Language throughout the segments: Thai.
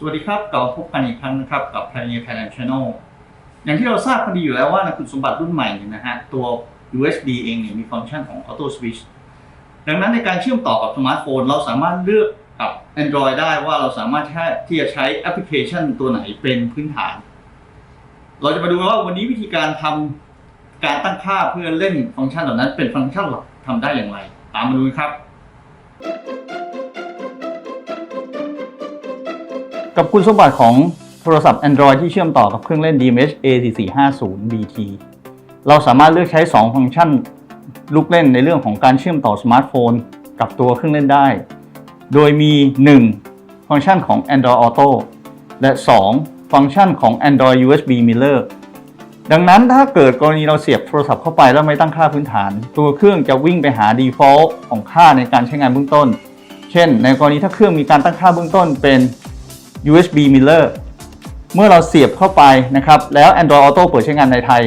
สวัสดีครับกลับพบกันอีกครั้งนะครับกับ Pioneer Thailand Channel อย่างที่เราทราบกันดีอยู่แล้วว่าในคุณสมบัติรุ่นใหม่เนี่ยนะฮะตัว USB เองเนี่ยมีฟังก์ชันของ Auto Switch ดังนั้นในการเชื่อมต่อกับสมาร์ทโฟน เราสามารถเลือกกับ Android ได้ว่าเราสามารถที่จะใช้แอปพลิเคชันตัวไหนเป็นพื้นฐาน เราจะมาดูว่าวันนี้วิธีการทำการตั้งค่าเพื่อเล่นฟังก์ชันเหล่านั้นเป็นฟังก์ชันหลักทำได้อย่างไร ตามมาดูครับ กับคุณสมบัติของโทรศัพท์ Android ที่เชื่อมต่อกับเครื่องเล่น DMH A4450 BT เราสามารถเลือกใช้ 2 ฟังก์ชันลูกเล่นในเรื่องของการเชื่อมต่อสมาร์ทโฟน กับตัวเครื่องเล่นได้ โดยมี 1 ฟังก์ชันของ Android Auto และ 2 ฟังก์ชันของ Android USB Mirror ดังนั้นถ้าเกิดกรณีเราเสียบโทรศัพท์เข้าไปแล้วไม่ตั้งค่าพื้นฐาน ตัวเครื่องจะวิ่งไปหา default ของค่าในการใช้งานเบื้องต้น เช่น ในกรณีถ้าเครื่องมีการตั้งค่าเบื้องต้นเป็น USB Mirror เมื่อเราเสียบเข้าไปนะครับ แล้ว Android Auto เปิดใช้งานในไทย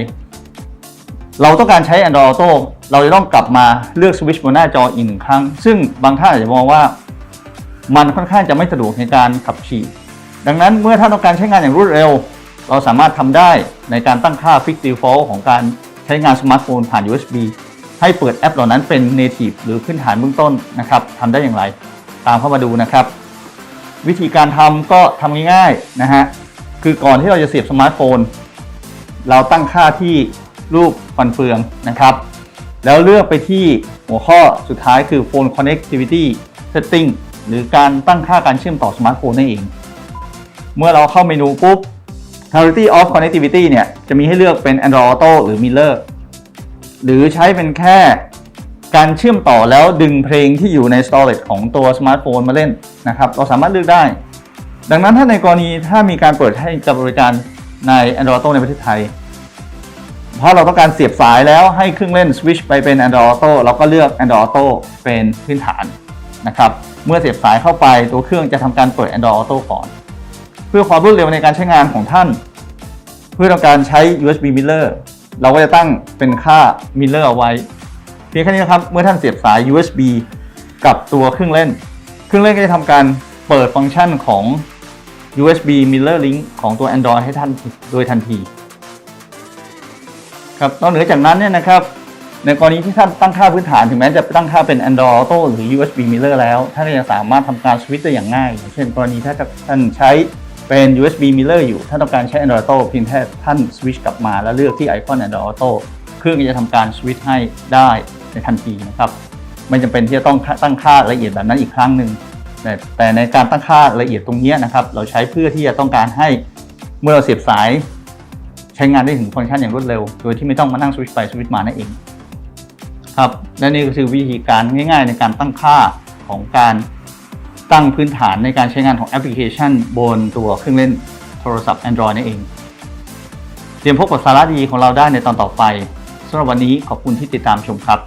เราต้องการใช้ Android Auto เราจะต้องกลับมาเลือกสวิตช์บนหน้าจออีกหนึ่งครั้ง ซึ่งบางท่านอาจจะมองว่า มันค่อนข้างจะไม่สะดวกในการขับขี่ดังนั้นเมื่อท่านต้องการใช้งานอย่างรวดเร็ว เราสามารถทำได้ในการตั้งค่า Fix Default ของการใช้งานสมาร์ทโฟนผ่าน USB ให้เปิดแอปเหล่านั้นเป็น Native หรือพื้นฐานเบื้องต้นนะครับทำได้อย่างไร ตามเข้ามาดูนะครับ วิธีการทำก็ทำง่ายๆนะฮะคือก่อนที่เราจะเสียบสมาร์ทโฟน เราตั้งค่าที่รูปฟันเฟืองนะครับ แล้วเลือกไปที่หัวข้อสุดท้ายคือ Phone Connectivity Setting หรือการตั้งค่าการเชื่อมต่อสมาร์ทโฟนนั่นเอง เมื่อเราเข้าเมนูปุ๊บ Quality of Connectivity เนี่ย จะมีให้เลือกเป็น Android Auto หรือ Mirror หรือใช้เป็นแค่ การเชื่อมต่อแล้วดึงเพลงที่อยู่ใน storage ของตัวสมาร์ทโฟนมาเล่นนะครับ เราสามารถเลือกได้ ดังนั้นถ้าในกรณีถ้ามีการเปิดให้กับบริการใน Android Auto ในประเทศไทยเพราะเราต้องการเสียบสายแล้วให้เครื่องเล่นสวิชไปเป็น Android Auto เราก็เลือก Android Auto เป็นพื้นฐานนะครับ เมื่อเสียบสายเข้าไปตัวเครื่องจะทำการเปิด Android Auto ก่อน เพื่อความรวดเร็วในการใช้งานของท่าน เพื่อต้องการใช้ USB Mirror เราก็จะตั้งเป็นค่า Mirror เอาไว้ เพียงแค่นี้นะครับเมื่อท่านเสียบสาย USB กับตัวเครื่องเล่น เครื่องเล่นก็จะทำการเปิดฟังก์ชันของ USB Mirror Link ของตัว Android ให้ท่านโดยทันทีครับนอกเหนือจากนั้นเนี่ยนะครับในกรณีที่ท่านตั้งค่าพื้นฐานถึงแม้จะตั้งค่าเป็น Android Auto หรือ USB Mirror แล้ว ท่านก็ยังสามารถทำการสวิตช์ได้อย่างง่าย เช่น กรณีถ้าท่านใช้เป็น USB Mirror อยู่ ท่านต้องการใช้ Android Auto เพียงแค่ท่านสวิตช์กลับมาแล้วเลือกที่ไอคอน Android Auto เครื่องก็จะทำการสวิตช์ให้ได้ ในทันทีนะครับ ไม่จำเป็นที่จะต้องตั้งค่าละเอียดแบบนั้นอีกครั้งหนึ่งแต่ในการตั้งค่าละเอียดตรงนี้นะครับ เราใช้เพื่อที่จะต้องการให้เมื่อเราเสียบสาย ใช้งานได้ถึงฟังก์ชันอย่างรวดเร็ว โดยที่ไม่ต้องมานั่งสวิตช์ไปสวิตช์มานั่นเองครับและนี่ก็คือวิธีการง่ายๆ ในการตั้งค่าของการตั้งพื้นฐานในการใช้งานของแอปพลิเคชัน บนตัวเครื่องเล่นโทรศัพท์ Android นั่นเอง เตรียมพบกับสาระดีของเราได้ในตอนต่อไป สำหรับวันนี้ขอบคุณที่ติดตามชมครับ